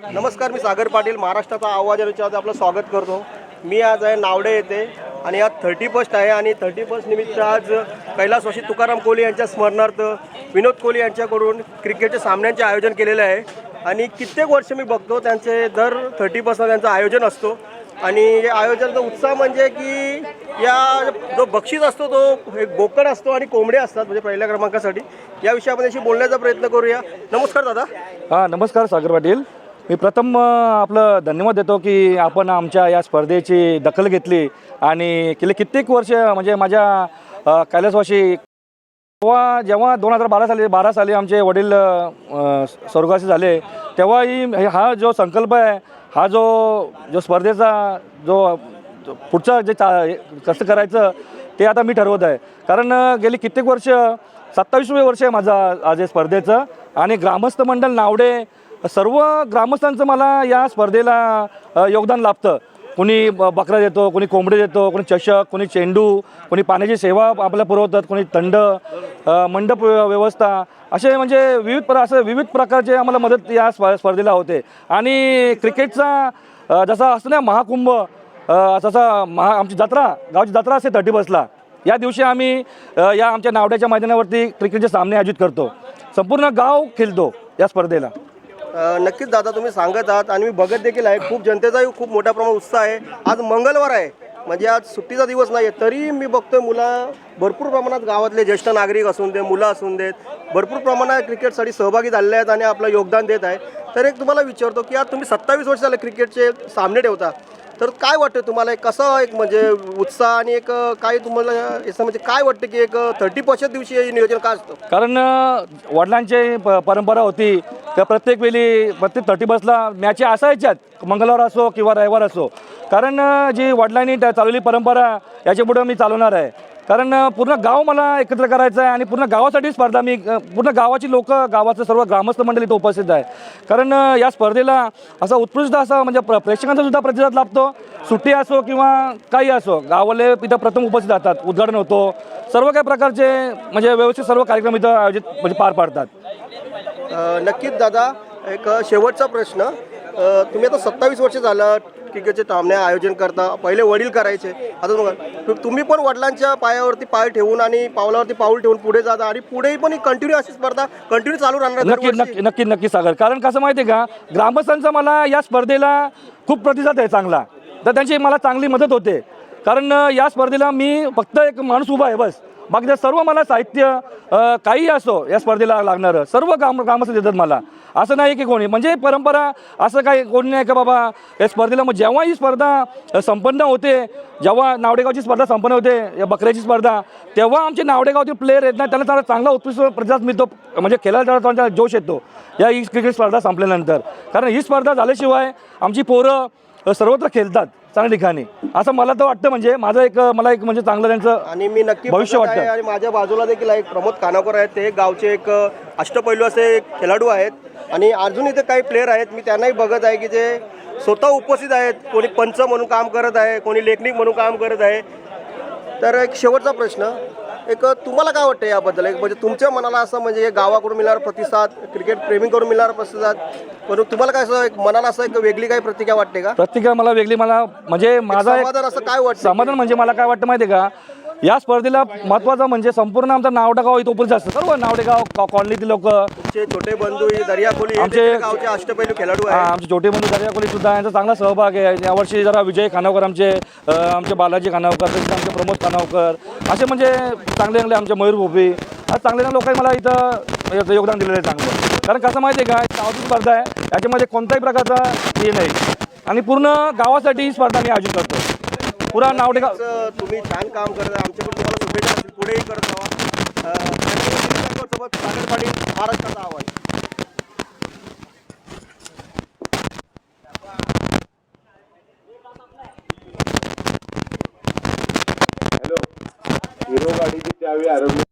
नमस्कार मी सागर पाटील महाराष्ट्राचा आवाज आणि आपलं स्वागत करतो. मी आज आहे नावडे येथे आणि आज थर्टी फर्स्ट आहे आणि थर्टी फर्स्ट निमित्त आज कैलासवासी तुकाराम कोहली यांच्या स्मरणार्थ विनोद कोहली यांच्याकडून क्रिकेटच्या सामन्यांचे आयोजन केलेले आहे. आणि कित्येक वर्ष मी बघतो त्यांचे दर थर्टी फर्स्टला त्यांचं आयोजन असतो. आणि या आयोजनाचा उत्साह म्हणजे की या जो बक्षीस असतो तो एक बोकड असतो आणि कोंबडे असतात म्हणजे पहिल्या क्रमांकासाठी. या विषयामध्ये आपण बोलण्याचा प्रयत्न करूया. नमस्कार दादा. हां नमस्कार सागर पाटील. मी प्रथम आपलं धन्यवाद देतो की आपण आमच्या या स्पर्धेची दखल घेतली आणि गेले कित्येक वर्ष म्हणजे माझ्या कैलासवाशी तेव्हा जेव्हा दोन हजार बारा साली बारा साली आमचे वडील स्वर्गाशी स्वर्गवासी झाले तेव्हाही हा जो संकल्प आहे हा जो जो स्पर्धेचा जो पुढचं जे चा कसं करायचं ते आता मी ठरवत आहे. कारण गेली कित्येक वर्ष सत्तावीसवे वर्ष आहे माझा आज स्पर्धेचं आणि ग्रामस्थ मंडळ नावडे सर्व ग्रामस्थांचं मला या स्पर्धेला योगदान लाभतं. कोणी ब- बकरा देतो कोणी कोंबडे देतो कोणी चषक कोणी चेंडू कोणी पाण्याची सेवा आपल्याला पुरवतात कोणी थंड मंडप व्यवस्था असे म्हणजे विविध प्र असं विविध प्रकारचे आम्हाला मदत या स्प स्पर्धेला होते. आणि क्रिकेटचा जसा असतो ना महाकुंभ जसा महा आमची जत्रा गावची जत्रा असते थर्टी बसला या दिवशी आम्ही या आमच्या नावड्याच्या मैदानावरती क्रिकेटचे सामने आयोजित करतो. संपूर्ण गाव खेळतो या स्पर्धेला. नक्कीच दादा तुम्ही सांगत आहात आणि मी बघत देखील आहे. खूप जनतेचाही खूप मोठ्या प्रमाणात उत्साह आहे. आज मंगळवार आहे. म्हणजे आज सुट्टीचा दिवस नाही आहे तरी मी बघतोय मुलं भरपूर प्रमाणात गावातले ज्येष्ठ नागरिक असून दे मुलं असून देत भरपूर प्रमाणात क्रिकेटसाठी सहभागी झालेले आहेत आणि आपलं योगदान देत आहे. तर एक तुम्हाला विचारतो की आज तुम्ही सत्तावीस वर्ष झाले क्रिकेटचे सामने ठेवता. तर काय वाटतं तुम्हाला? एक कसं एक म्हणजे उत्साह आणि एक काय तुम्हाला याचं म्हणजे काय वाटतं की एक थर्टी पर्सेंट दिवशी हे नियोजन काय असतं? कारण वडिलांची प परंपरा होती. त्या प्रत्येक वेळी प्रत्येक थर्टी बसला मॅची असायच्याच मंगळवार असो किंवा रविवार असो. कारण जी वडिलांनी त्या चालवली परंपरा याच्यापुढं मी चालवणार आहे. कारण पूर्ण गाव मला एकत्र करायचं आहे आणि पूर्ण गावासाठी स्पर्धा मी पूर्ण गावाची लोक गावाचं सर्व ग्रामस्थ मंडळी इथं उपस्थित आहे कारण या स्पर्धेला असा उत्कृष्ट असा म्हणजे प्र प्रेक्षकांचा सुद्धा प्रतिसाद लाभतो. सुट्टी असो किंवा काही असो गावाले इथं प्रथम उपस्थित राहतात उद्घाटन होतो. सर्व काही प्रकारचे म्हणजे व्यवस्थित सर्व कार्यक्रम इथं आयोजित म्हणजे पार पाडतात. नक्कीच दादा एक शेवटचा प्रश्न. तुम्ही आता सत्तावीस वर्ष झालं क्रिकेटचे सामने आयोजन करता पहिले वडील करायचे. आता बघा तुम्ही पण वडिलांच्या पायावरती पाय ठेवून आणि पावलावरती पाऊल ठेवून पुढे जाता आणि पुढेही पण कंटिन्यू अशी स्पर्धा कंटिन्यू चालू राहणार नक्की नक्की नक्की नक्की सागर. कारण कसं माहिती आहे का ग्रामस्थांचा मला या स्पर्धेला खूप प्रतिसाद आहे चांगला. तर त्यांची मला चांगली मदत होते. कारण या स्पर्धेला मी फक्त एक माणूस उभा आहे बस. बाकी सर्व मला साहित्य काही असो या स्पर्धेला लागणारं सर्व काम ग्रामस्थ देतात मला. असं नाही की कोणी. म्हणजे परंपरा असं काही कोणी नाही का बाबा या स्पर्धेला मग जेव्हा ही स्पर्धा संपन्न होते जेव्हा नावडेगावची स्पर्धा संपन्न होते या बकऱ्याची स्पर्धा तेव्हा आमचे नावडेगावचे प्लेयर आहेत ना त्यांना चांगला चांगला उत्कृष्ट प्रतिसाद मिळतो म्हणजे खेळायला त्यांचा जोश येतो या ही क्रिकेट स्पर्धा संपल्यानंतर. कारण ही स्पर्धा झाल्याशिवाय आमची पोरं सर्वत्र खेळतात. चांगल्या ठिकाणी. असं मला तर वाटतं म्हणजे माझं एक मला एक म्हणजे चांगलं त्यांचं आणि मी नक्की भविष्य बघत आहे वाटतं. आणि माझ्या बाजूला देखील एक प्रमोद खानापूर आहेत. ते गावचे एक अष्टपैलू असे खेळाडू आहेत. आणि अजून इथे काही प्लेयर आहेत. मी त्यांनाही बघत आहे की जे स्वतः उपस्थित आहेत. कोणी पंच म्हणून काम करत आहे कोणी लेखनिक म्हणून काम करत आहे. तर एक शेवटचा प्रश्न एक तुम्हाला काय वाटतं याबद्दल? एक म्हणजे तुमच्या मनाला असं म्हणजे गावाकडून मिळणारा प्रतिसाद क्रिकेट प्रेमीकडून मिळणारा प्रतिसाद पण तुम्हाला काय असं एक मनाला असं एक वेगळी काही प्रतिक्रिया वाटते का? प्रत्येक मला वेगळी मला म्हणजे माझा एक समाधान असं काय वाटतं? समाधान म्हणजे मला काय वाटतं माहिती आहे का? या स्पर्धेला महत्त्वाचं म्हणजे संपूर्ण आमचा नावडेगाव इथं उपस्थित असतं. सर्व नावडेगाव कॉ- कॉलनीतील लोक. छोटे बंधू हे दर्या खोली हे आमचे- गावचे अष्टपैलू खेळाडू आहेत. आमचे छोटे बंधू दर्या कोली सुद्धा यांचा चांगला सहभाग आहे. यावर्षी जरा विजय खानावकर आमचे अ, आमचे बालाजी खानावकर तसेच आमचे प्रमोद खानावकर असे म्हणजे चांगले चांगले आमचे मयूर भोपी. आज चांगले चांगले लोकांनी मला इथं याचं योगदान दिलेलं आहे चांगलं. कारण कसं माहिती आहे का गावाची स्पर्धा आहे. याच्यामध्ये कोणत्याही प्रकारचा हे नाही. आणि पूर्ण गावासाठी ही स्पर्धा मी आयोजित करतो. पुरा नावडेगाव असं तुम्ही छान काम करत आहे. आमच्याकडून तुम्हाला शुभेच्छा असतील. पुढेही करत राहा. सोबत सागर पाटील महाराष्ट्राचा आवाज. हॅलो. हिरो गाडीची चावी हरवली